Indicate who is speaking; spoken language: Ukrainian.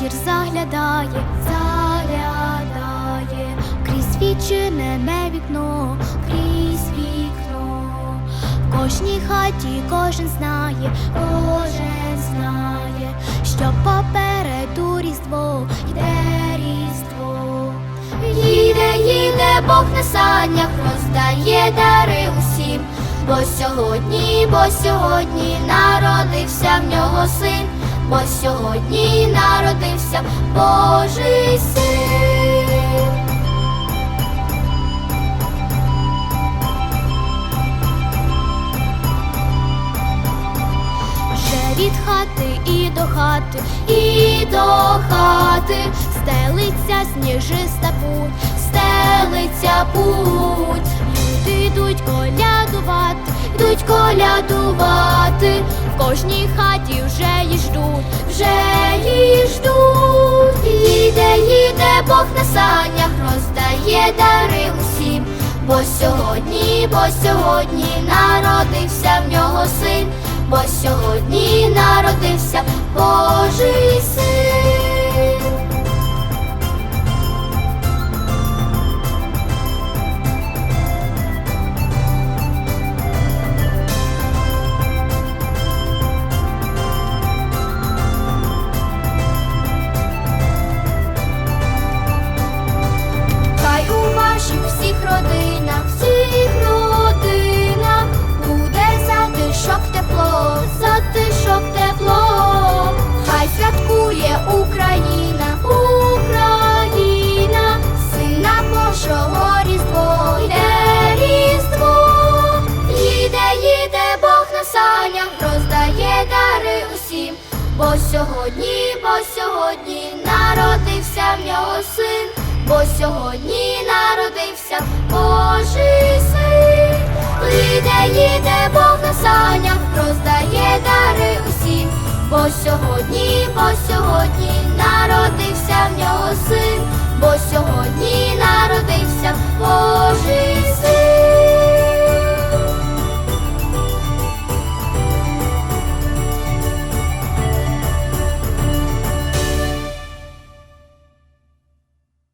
Speaker 1: вечір заглядає, заглядає, крізь відчинене вікно, крізь вікно, в кожній хаті кожен знає, кожен знає, що попереду різдво йде різдво, їде, їде, Бог на санях, роздає дари усім, бо сьогодні, бо сьогодні народився в нього син бо сьогодні народився Божий син. Вже від хати і до хати, і до хати стелиться сніжиста путь, стелиться путь. Йдуть колядувати, йдуть колядувати. В кожній хаті вже вже її ждуть. Їде, їде Бог на санях, роздає дари усім. Бо сьогодні, бо сьогодні народився в нього син, бо сьогодні народився Божий син. Бо сьогодні, бо сьогодні народився в нього син, бо сьогодні народився Божий син, Іде, їде Бог на санях, роздає дари усім, бо сьогодні, бо сьогодні народився в нього син. бо сьогодні.